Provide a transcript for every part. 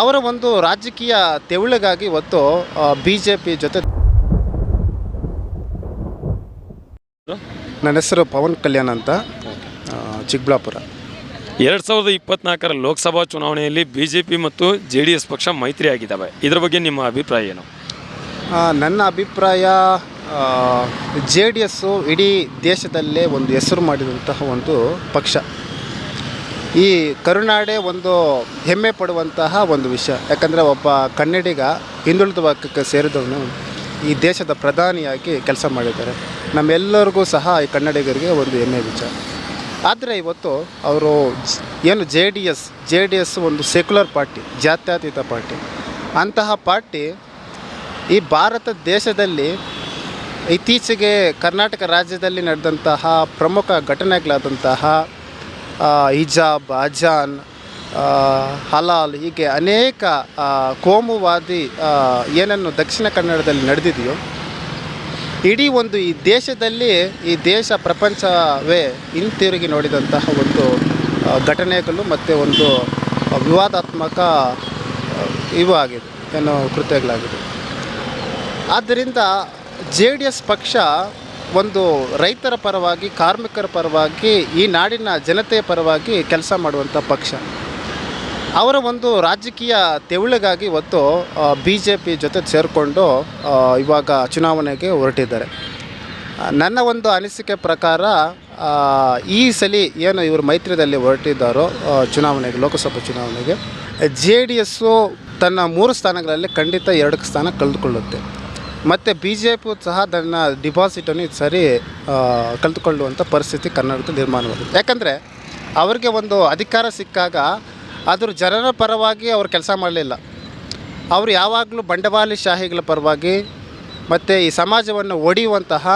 ಅವರ ಒಂದು ರಾಜಕೀಯ ತೆವಳಿಗಾಗಿ ಇವತ್ತು ಬಿ ಜೆ ಪಿ ಜೊತೆ ನನ್ನ ಹೆಸರು ಪವನ್ ಕಲ್ಯಾಣ್ ಅಂತ ಚಿಕ್ಕಬಳ್ಳಾಪುರ. ಎರಡು ಸಾವಿರದ ಇಪ್ಪತ್ನಾಲ್ಕರ ಲೋಕಸಭಾ ಚುನಾವಣೆಯಲ್ಲಿ ಬಿ ಜೆ ಪಿ ಮತ್ತು ಜೆ ಡಿ ಎಸ್ ಪಕ್ಷ ಮೈತ್ರಿ ಆಗಿದ್ದಾವೆ ಇದರ ಬಗ್ಗೆ ನಿಮ್ಮ ಅಭಿಪ್ರಾಯ ಏನು? ನನ್ನ ಅಭಿಪ್ರಾಯ ಜೆ ಡಿ ಎಸ್ಸು ಇಡೀ ದೇಶದಲ್ಲೇ ಒಂದು ಹೆಸರು ಮಾಡಿದಂತಹ ಒಂದು ಪಕ್ಷ. ಈ ಕರುನಾಡೆ ಒಂದು ಹೆಮ್ಮೆ ಪಡುವಂತಹ ಒಂದು ವಿಷಯ. ಯಾಕಂದರೆ ಒಬ್ಬ ಕನ್ನಡಿಗ ಹಿಂದುಳಿದ ವರ್ಗಕ್ಕೆ ಸೇರಿದವನು ಈ ದೇಶದ ಪ್ರಧಾನಿಯಾಗಿ ಕೆಲಸ ಮಾಡಿದ್ದಾರೆ. ನಮ್ಮೆಲ್ಲರಿಗೂ ಸಹ ಈ ಕನ್ನಡಿಗರಿಗೆ ಒಂದು ಹೆಮ್ಮೆ ವಿಚಾರ. ಆದರೆ ಇವತ್ತು ಅವರು ಏನು J D S, J D S ಒಂದು ಸೆಕ್ಯುಲರ್ ಪಾರ್ಟಿ, ಜಾತ್ಯತೀತ ಪಾರ್ಟಿ. ಅಂತಹ ಪಾರ್ಟಿ ಈ ಭಾರತ ದೇಶದಲ್ಲಿ ಇತ್ತೀಚೆಗೆ ಕರ್ನಾಟಕ ರಾಜ್ಯದಲ್ಲಿ ನಡೆದಂತಹ ಪ್ರಮುಖ ಘಟನೆಗಳಾದಂತಹ ಹಿಜಾಬ್, ಅಜಾನ್ ಹಲಾಲ್ ಹೀಗೆ ಅನೇಕ ಕೋಮುವಾದಿ ಏನನ್ನು ದಕ್ಷಿಣ ಕನ್ನಡದಲ್ಲಿ ನಡೆದಿದೆಯೋ, ಇಡೀ ಒಂದು ಈ ದೇಶದಲ್ಲಿ, ಈ ದೇಶ ಪ್ರಪಂಚವೇ ಹಿಂತಿರುಗಿ ನೋಡಿದಂತಹ ಒಂದು ಘಟನೆಗಳು ಮತ್ತು ಒಂದು ವಿವಾದಾತ್ಮಕ ಇವು ಆಗಿದೆ, ಏನು ಕೃತ್ಯಗಳಾಗಿದೆ. ಆದ್ದರಿಂದ ಜೆ ಡಿ ಎಸ್ ಪಕ್ಷ ಒಂದು ರೈತರ ಪರವಾಗಿ, ಕಾರ್ಮಿಕರ ಪರವಾಗಿ, ಈ ನಾಡಿನ ಜನತೆಯ ಪರವಾಗಿ ಕೆಲಸ ಮಾಡುವಂಥ ಪಕ್ಷ. ಅವರ ಒಂದು ರಾಜಕೀಯ ತೆವಳಿಗಾಗಿ ಇವತ್ತು ಬಿ ಜೆ ಪಿ ಜೊತೆ ಸೇರಿಕೊಂಡು ಇವಾಗ ಚುನಾವಣೆಗೆ ಹೊರಟಿದ್ದಾರೆ. ನನ್ನ ಒಂದು ಅನಿಸಿಕೆ ಪ್ರಕಾರ ಈ ಸಲ ಏನು ಇವರು ಮೈತ್ರಿಯಲ್ಲಿ ಹೊರಟಿದ್ದಾರೋ ಚುನಾವಣೆಗೆ, ಲೋಕಸಭಾ ಚುನಾವಣೆಗೆ, ಜೆ ಡಿ ಎಸ್ಸು ತನ್ನ ಮೂರು ಸ್ಥಾನಗಳಲ್ಲಿ ಖಂಡಿತ ಎರಡು ಸ್ಥಾನ ಕಳೆದುಕೊಳ್ಳುತ್ತೆ. ಮತ್ತು ಬಿ ಜೆ ಪಿ ಸಹ ತನ್ನ ಡಿಪಾಸಿಟನ್ನು ಇದು ಸರಿ ಕಲಿತುಕೊಳ್ಳುವಂಥ ಪರಿಸ್ಥಿತಿ ಕನ್ನಡದ ನಿರ್ಮಾಣವಾಗುತ್ತೆ ಯಾಕಂದರೆ ಅವರಿಗೆ ಒಂದು ಅಧಿಕಾರ ಸಿಕ್ಕಾಗ ಅದ್ರ ಜನರ ಪರವಾಗಿ ಅವರು ಕೆಲಸ ಮಾಡಲಿಲ್ಲ. ಅವರು ಯಾವಾಗಲೂ ಬಂಡವಾಳಶಾಹಿಗಳ ಪರವಾಗಿ ಮತ್ತು ಈ ಸಮಾಜವನ್ನು ಒಡೆಯುವಂತಹ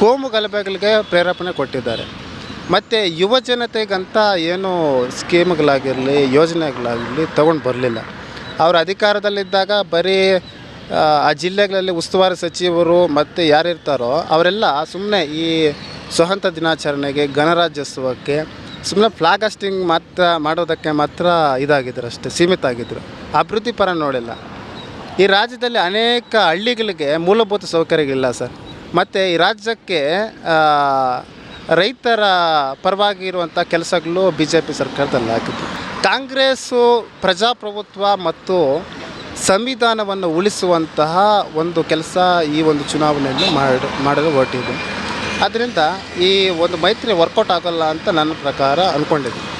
ಕೋಮು ಗಲಭೆಗಳಿಗೆ ಪ್ರೇರೇಪಣೆ ಕೊಟ್ಟಿದ್ದಾರೆ. ಮತ್ತು ಯುವ ಜನತೆಗಂತ ಏನು ಸ್ಕೀಮ್ಗಳಾಗಿರಲಿ, ಯೋಜನೆಗಳಾಗಿರಲಿ ತೊಗೊಂಡು ಬರಲಿಲ್ಲ. ಅವರು ಅಧಿಕಾರದಲ್ಲಿದ್ದಾಗ ಬರೀ ಆ, ಜಿಲ್ಲೆಗಳಲ್ಲಿ ಉಸ್ತುವಾರಿ ಸಚಿವರು ಮತ್ತು ಯಾರಿರ್ತಾರೋ ಅವರೆಲ್ಲ ಸುಮ್ಮನೆ ಈ ಸ್ವತಂತ್ರ ದಿನಾಚರಣೆಗೆ ಗಣರಾಜ್ಯೋತ್ಸವಕ್ಕೆ ಸುಮ್ಮನೆ ಫ್ಲಾಗ್ ಹಾಸ್ಟಿಂಗ್ ಮಾತ್ರ ಮಾಡೋದಕ್ಕೆ ಮಾತ್ರ ಇದಾಗಿದ್ರು ಅಷ್ಟೇ ಸೀಮಿತ ಆಗಿದ್ದರು ಅಭಿವೃದ್ಧಿ ಪರ ನೋಡಿಲ್ಲ. ಈ ರಾಜ್ಯದಲ್ಲಿ ಅನೇಕ ಹಳ್ಳಿಗಳಿಗೆ ಮೂಲಭೂತ ಸೌಕರ್ಯಗಳಿಲ್ಲ ಸರ್. ಮತ್ತು ಈ ರಾಜ್ಯಕ್ಕೆ ರೈತರ ಪರವಾಗಿ ಇರುವಂಥ ಕೆಲಸಗಳು ಬಿ ಜೆ ಪಿ ಸರ್ಕಾರದಲ್ಲಿ ಕಾಂಗ್ರೆಸ್ಸು ಪ್ರಜಾಪ್ರಭುತ್ವ ಮತ್ತು ಸಂವಿಧಾನವನ್ನು ಉಳಿಸುವಂತಹ ಒಂದು ಕೆಲಸ ಈ ಒಂದು ಚುನಾವಣೆಯನ್ನು ಮಾಡಿ ಮಾಡಲು ಹೊರಟಿದೆ ಆದ್ದರಿಂದ ಈ ಒಂದು ಮೈತ್ರಿ ವರ್ಕೌಟ್ ಆಗೋಲ್ಲ ಅಂತ ನನ್ನ ಪ್ರಕಾರ ಅಂದ್ಕೊಂಡಿದ್ದೀನಿ